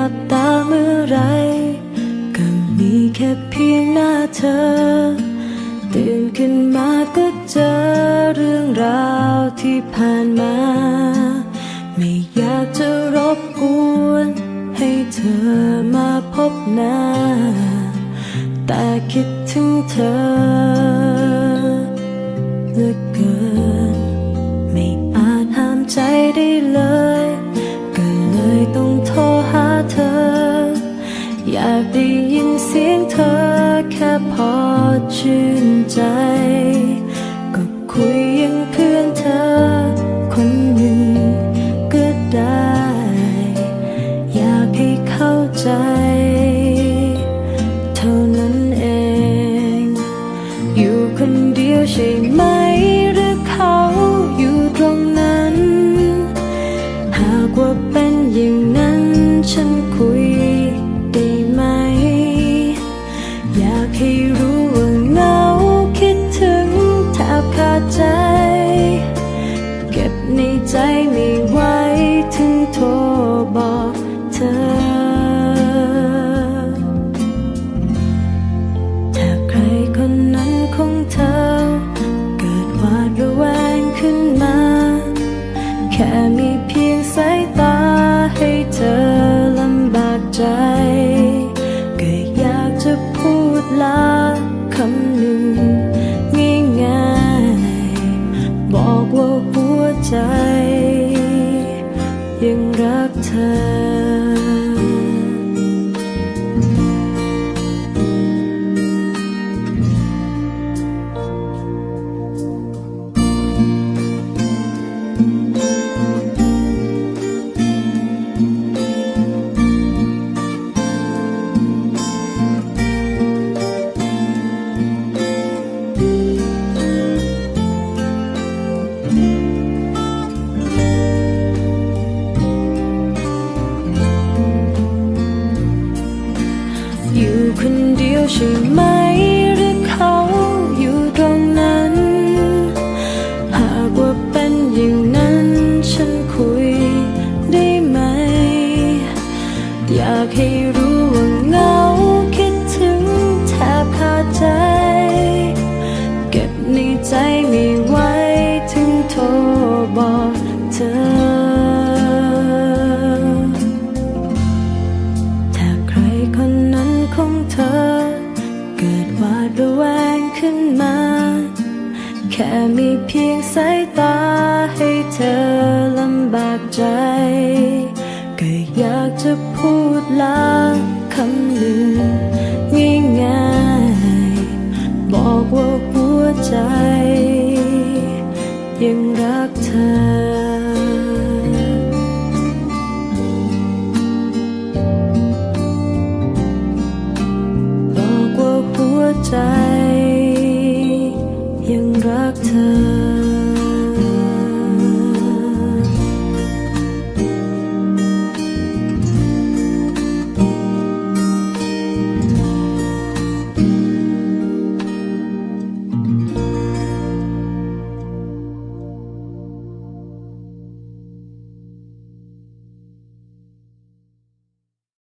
ลับตาเมื่อไรก็มีแค่เพียงหน้าเธอ ตื่นขึ้นมาก็เจอเรื่องราวที่ผ่านมา ไม่อยากจะรบกวน ให้เธอมาพบหน้า แต่คิดถึงเธอเหลือเกิน ไม่อาจห้ามใจได้เลย พอชื่นใจ ก็คุยอยังเพื่อนเธอ คนหนึ่งก็ได้ อยากให้เข้าใจ เท่านั้นเอง อยู่คนเดียวใช่ไหมหรือเขาอยู่ตรงนั้น หากว่าเป็นอย่างนั้นฉันคุย รั ใช่ไหมหรือเขาอยู่ตรงนั้น หากว่าเป็นอย่างนั้นฉันคุยได้ไหม อยากให้รู้ว่าเหงาคิดถึงแทบขาดใจ เก็บในใจไม่ไหวถึงโทรบอกเธอ นมา แค่มีเพียงสายตาให้เธอลำบากใจ ก็อยากจะพูดลาคำหนึ่งง่ายๆบอกว่าหัวใจ doctor.